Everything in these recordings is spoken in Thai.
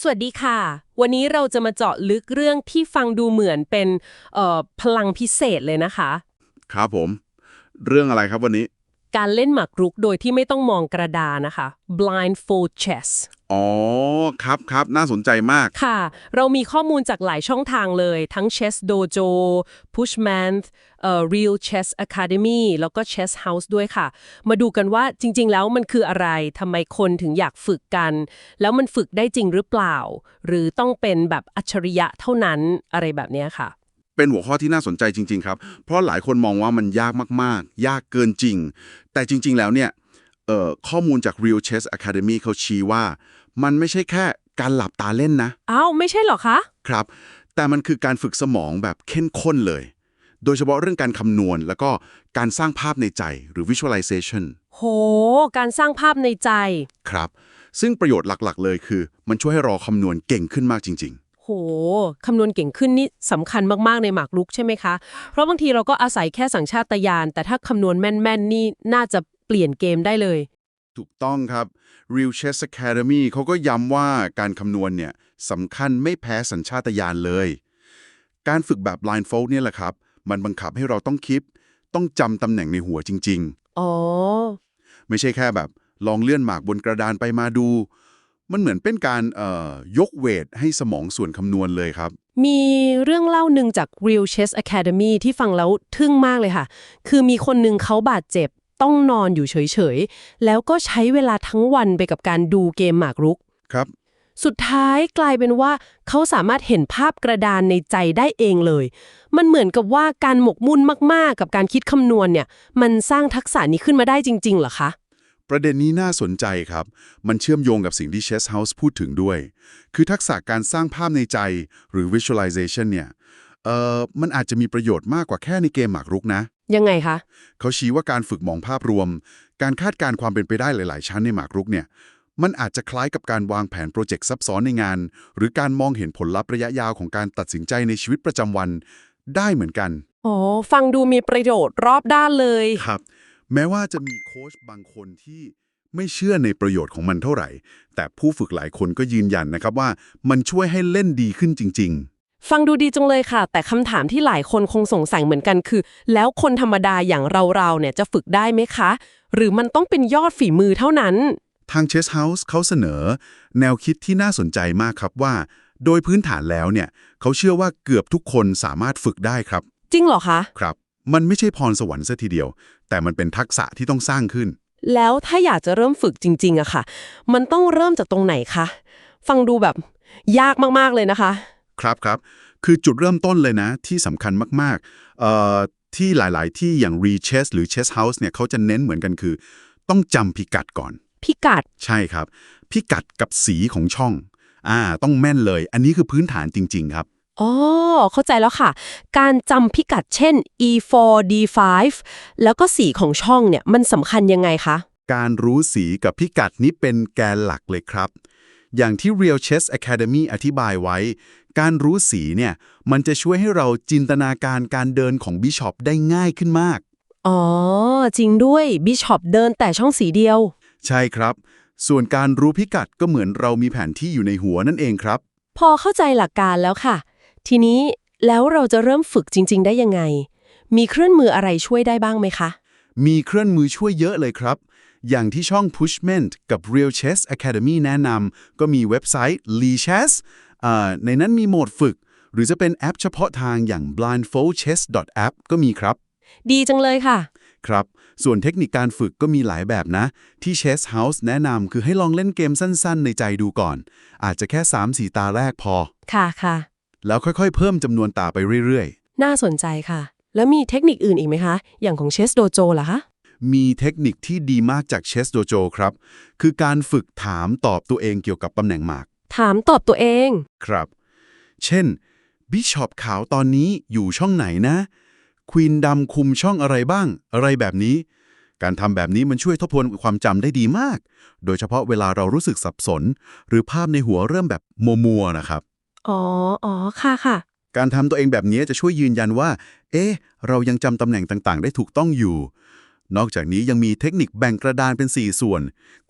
สวัสดีค่ะ วันนี้เราจะมาเจาะลึกเรื่องที่ฟังดูเหมือนเป็นเอ่อพลังพิเศษเลยนะคะ ครับผม เรื่องอะไรครับวันนี้ การเล่นหมากรุกโดยที่ไม่ต้องมองกระดานนะคะ blindfold chess อ๋อ ครับครับน่าสนใจมาก ค่ะ เรามีข้อมูลจากหลายช่องทางเลย ทั้ง Chess Dojo Pushman เอ่อ Real Chess Academy แล้วก็ Chess House ด้วยค่ะ มาดูกันว่าจริง ๆ แล้วมันคืออะไรทำไมคนถึงอยากฝึกกัน แล้วมันฝึกได้จริงหรือเปล่า หรือต้องเป็นแบบอัจฉริยะเท่านั้นอะไรแบบเนี้ยค่ะเป็นหัวข้อที่น่าสนใจจริง ๆ ครับ เพราะหลายคนมองว่ามันยากมาก ๆ ยากเกินจริง แต่จริง ๆ แล้วเนี่ย เอ่อข้อมูลจาก Real Chess Academy เขาชี้ว่า มันไม่ใช่แค่การหลับตาเล่นนะ อ้าวไม่ใช่เหรอคะ ครับ แต่มันคือการฝึกสมองแบบเข้มข้นเลย โดยเฉพาะเรื่องการคำนวณ แล้วก็การสร้างภาพในใจหรือ visualization โห การสร้างภาพในใจ ครับ ซึ่งประโยชน์หลักๆ เลยคือ มันช่วยให้เราคำนวณเก่งขึ้นมากจริงโห คำนวณเก่งขึ้นนี่สำคัญมากๆในหมากรุกใช่ไหมคะ เพราะบางทีเราก็อาศัยแค่สัญชาตญาณแต่ถ้าคำนวณแม่น ๆ นี่น่าจะ เปลี่ยนเกมได้เลยๆถูกต้องครับ Real Chess Academy เขาก็ย้ำว่าการคำนวณเนี่ยสำคัญไม่แพ้สัญชาตญาณเลย การฝึกแบบ blindfold เนี่ยแหละครับ มันบังคับให้เราต้องคิด ต้องจำตำแหน่งในหัวจริง ๆ อ๋อ ไม่ใช่แค่แบบ ลองเลื่อนหมากบนกระดานไปมาดู มันเหมือนเป็นการเอ่อยกเวทให้สมองส่วนคำนวณเลยครับมีเรื่องเล่าหนึ่งจาก Real Chess Academy ที่ฟังแล้วทึ่งมากเลยค่ะ คือมีคนหนึ่งเขาบาดเจ็บ ต้องนอนอยู่เฉยๆ แล้วก็ใช้เวลาทั้งวันไปกับการดูเกมหมากรุก ครับ สุดท้ายกลายเป็นว่าเขาสามารถเห็นภาพกระดานในใจได้เองเลย มันเหมือนกับว่าการหมกมุ่นมากๆ กับการคิดคำนวณเนี่ย มันสร้างทักษะนี้ขึ้นมาได้จริงๆเหรอคะ ประเด็นนี้น่าสนใจครับ มันเชื่อมโยงกับสิ่งที่ Chess House พูดถึงด้วย คือทักษะการสร้างภาพในใจหรือ visualization เนี่ย เอ่อมันอาจจะมีประโยชน์มากกว่าแค่ในเกมหมากรุกนะ ยังไงคะ เขาชี้ว่าการฝึกมองภาพรวม การคาดการณ์ความเป็นไปได้หลาย ๆ ชั้นในหมากรุกเนี่ย มันอาจจะคล้ายกับการวางแผนโปรเจกต์ซับซ้อนในงาน หรือการมองเห็นผลลัพธ์ระยะยาวของการตัดสินใจในชีวิตประจำวันได้เหมือนกัน อ๋อ ฟังดูมีประโยชน์รอบด้านเลย ครับ แม้ว่าจะมีโค้ชบางคนที่ไม่เชื่อในประโยชน์ของมันเท่าไหร่ แต่ผู้ฝึกหลายคนก็ยืนยันนะครับว่ามันช่วยให้เล่นดีขึ้นจริง ฟังดูดีจังเลยค่ะ แต่คำถามที่หลายคนคงสงสัยเหมือนกันคือ แล้วคนธรรมดาอย่างเราๆเนี่ยจะฝึกได้ไหมคะ หรือมันต้องเป็นยอดฝีมือเท่านั้นๆทาง Chess House เขาเสนอ แนวคิดที่น่าสนใจมากครับว่า โดยพื้นฐานแล้วเนี่ยเขาเชื่อว่าเกือบทุกคนสามารถฝึกได้ครับ จริงเหรอคะครับ มันไม่ใช่พรสวรรค์ซะทีเดียว แต่มันเป็นทักษะที่ต้องสร้างขึ้น แล้วถ้าอยากจะเริ่มฝึกจริงๆอะค่ะ มันต้องเริ่มจากตรงไหนคะฟังดูแบบยากมากๆเลยนะคะ ครับครับ คือจุดเริ่มต้นเลยนะที่สำคัญมากๆเอ่อที่หลายๆ ที่อย่าง Rechess หรือ Chess House เนี่ยเขาจะเน้นเหมือนกันคือ ต้องจำพิกัดก่อน พิกัด ใช่ครับ พิกัดกับสีของช่องอ่าต้องแม่นเลย อันนี้คือพื้นฐานจริง ๆ ครับอ๋อ เข้าใจแล้วค่ะ การจำพิกัดเช่น e4 d5 แล้วก็สีของช่องเนี่ยมันสำคัญยังไงคะ การรู้สีกับพิกัดนี้เป็นแกนหลักเลยครับ อย่างที่ Real Chess Academy อธิบายไว้ การรู้สีเนี่ย มันจะช่วยให้เราจินตนาการการเดินของบิชอปได้ง่ายขึ้นมาก อ๋อ จริงด้วยบิชอปเดินแต่ช่องสีเดียว ใช่ครับ ส่วนการรู้พิกัดก็เหมือนเรามีแผนที่อยู่ในหัวนั่นเองครับ พอเข้าใจหลักการแล้วค่ะ ทีนี้แล้วเราจะเริ่มฝึกจริง ๆ ได้ยังไง มีเครื่องมืออะไรช่วยได้บ้างไหมคะ มีเครื่องมือช่วยเยอะเลยครับ อย่างที่ช่อง Pushment กับ Real Chess Academy แนะนำก็มีเว็บไซต์ Lee Chess อ่าในนั้นมีโหมดฝึก หรือจะเป็นแอปเฉพาะทางอย่าง blindfoldchess.app ก็มีครับ ดีจังเลยค่ะ ครับ ส่วนเทคนิคการฝึกก็มีหลายแบบนะ ที่ Chess House แนะนำคือให้ลองเล่นเกมสั้นๆ ในใจดูก่อน อาจจะแค่ 3-4 ตาแรกพอ ค่ะค่ะ แล้วค่อยๆ เพิ่มจำนวนตาไปเรื่อยน่าสนใจค่ะ แล้วมีเทคนิคอื่นอีกไหมคะ อย่างของเชสโดโจล่ะคะๆมีเทคนิคที่ดีมากจาก Chess Dojo ครับ คือการฝึกถามตอบตัวเองเกี่ยวกับตำแหน่งหมาก ถามตอบตัวเอง ครับ เช่น บิชอปขาวตอนนี้อยู่ช่องไหนนะ ควีนดำคุมช่องอะไรบ้าง อะไรแบบนี้ การทำแบบนี้มันช่วยทบทวนความจำได้ดีมาก โดยเฉพาะเวลาเรารู้สึกสับสน หรือภาพในหัวเริ่มแบบมัวๆนะครับ อ๋อ อ๋อ ค่ะค่ะ การทำตัวเองแบบนี้จะช่วยยืนยันว่า เอ๊ะ เรายังจำตำแหน่งต่างๆ ได้ถูกต้องอยู่ นอกจากนี้ยังมีเทคนิคแบ่งกระดานเป็น 4 ส่วน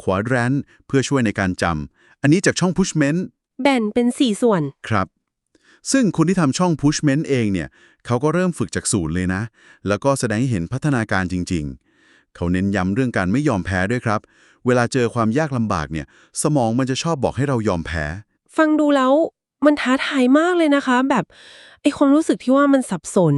ขวาแรนเพื่อช่วยในการจำ อันนี้จากช่อง Pushment แบ่นเป็น 4 ส่วน ครับ ซึ่งคนที่ทำช่อง Pushment เองเนี่ย เขาก็เริ่มฝึกจากศูนย์เลยนะ แล้วก็แสดงให้เห็นพัฒนาการจริง ๆ เขาเน้นย้ำเรื่องการไม่ยอมแพ้ด้วยครับ เวลาเจอความยากลำบากเนี่ย สมองมันจะชอบบอกให้เรายอมแพ้ ฟังดูแล้ว มันท้าทายมากเลยนะคะ แบบไอความรู้สึกที่ว่ามันสับสน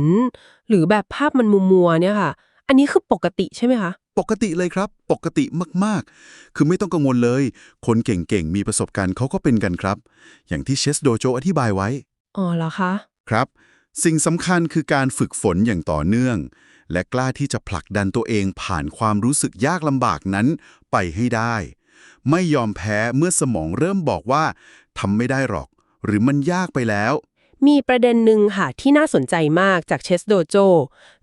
หรือแบบภาพมันมัวมัวๆเนี่ยค่ะ อันนี้คือปกติใช่ไหมคะ ปกติเลยครับ ปกติมากๆ คือไม่ต้องกังวลเลย คนเก่งๆ มีประสบการณ์เขาก็เป็นกันครับ อย่างที่เชสโดโจอธิบายไว้ อ๋อเหรอคะ ครับ สิ่งสำคัญคือการฝึกฝนอย่างต่อเนื่อง และกล้าที่จะผลักดันตัวเองผ่านความรู้สึกยากลำบากนั้นไปให้ได้ ไม่ยอมแพ้เมื่อสมองเริ่มบอกว่าทำไม่ได้หรอก หรือมันยากไปแล้ว มีประเด็นหนึ่งค่ะที่น่าสนใจมากจากเชสโดโจ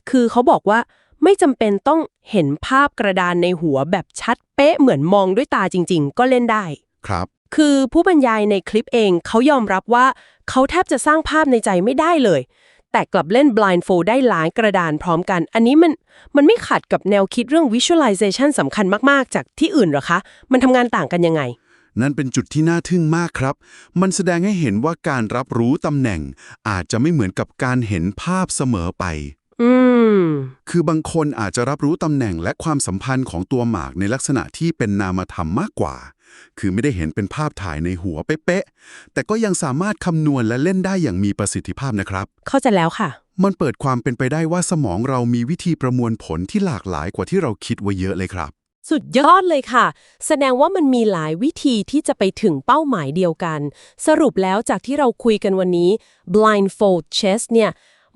คือเขาบอกว่าไม่จำเป็นต้องเห็นภาพกระดานในหัวแบบชัดเป๊ะเหมือนมองด้วยตาจริง ๆ ก็เล่นได้ ครับ คือผู้บรรยายในคลิปเองเขายอมรับว่าเขาแทบจะสร้างภาพในใจไม่ได้เลย แต่กลับเล่น blindfold ได้หลายกระดานพร้อมกัน อันนี้มันมันไม่ขัดกับแนวคิดเรื่อง visualization สำคัญมาก ๆ จากที่อื่นเหรอคะ มันทำงานต่างกันยังไง นั่นเป็นจุดที่น่าทึ่งมากครับ มันแสดงให้เห็นว่าการรับรู้ตำแหน่ง อาจจะไม่เหมือนกับการเห็นภาพเสมอไป อืม คือบางคนอาจจะรับรู้ตำแหน่งและความสัมพันธ์ของตัวหมากในลักษณะที่เป็นนามธรรมมากกว่า คือไม่ได้เห็นเป็นภาพถ่ายในหัวเป๊ะๆ แต่ก็ยังสามารถคำนวณและเล่นได้อย่างมีประสิทธิภาพนะครับ เข้าใจแล้วค่ะ มันเปิดความเป็นไปได้ว่าสมองเรามีวิธีประมวลผลที่หลากหลายกว่าที่เราคิดไว้เยอะเลยครับ สุดยอดเลยค่ะ แสดงว่ามันมีหลายวิธีที่จะไปถึงเป้าหมายเดียวกัน สรุปแล้วจากที่เราคุยกันวันนี้ blindfold chess เนี่ย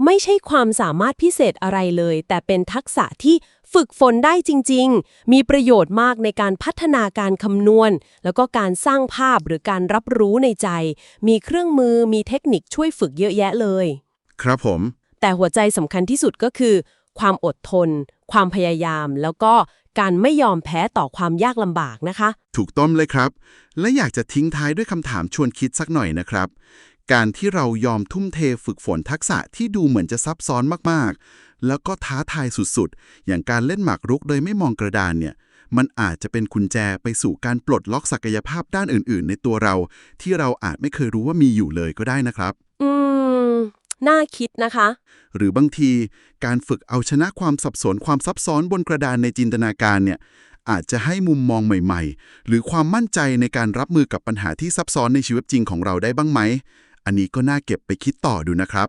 ไม่ใช่ความสามารถพิเศษอะไรเลย แต่เป็นทักษะที่ฝึกฝนได้จริง ๆ มีประโยชน์มากในการพัฒนาการคำนวณ แล้วก็การสร้างภาพหรือการรับรู้ในใจ มีเครื่องมือ มีเทคนิคช่วยฝึกเยอะแยะเลย ครับผม แต่หัวใจสำคัญที่สุดก็คือ ความอดทน ความพยายาม แล้วก็ การไม่ยอมแพ้ต่อความยากลำบากนะคะ ถูกต้องเลยครับ และอยากจะทิ้งท้ายด้วยคำถามชวนคิดสักหน่อยนะครับ การที่เรายอมทุ่มเทฝึกฝนทักษะที่ดูเหมือนจะซับซ้อนมากๆ แล้วก็ท้าทายสุดๆ อย่างการเล่นหมากรุกโดยไม่มองกระดานเนี่ย มันอาจจะเป็นกุญแจไปสู่การปลดล็อกศักยภาพด้านอื่น ๆ ในตัวเรา ที่เราอาจไม่เคยรู้ว่ามีอยู่เลยก็ได้นะครับ น่าคิดนะคะ หรือบางทีการฝึกเอาชนะความสับสนความซับซ้อนบนกระดานในจินตนาการเนี่ยอาจจะให้มุมมองใหม่ ๆ หรือความมั่นใจในการรับมือกับปัญหาที่ซับซ้อนในชีวิตจริงของเราได้บ้างไหม อันนี้ก็น่าเก็บไปคิดต่อดูนะครับ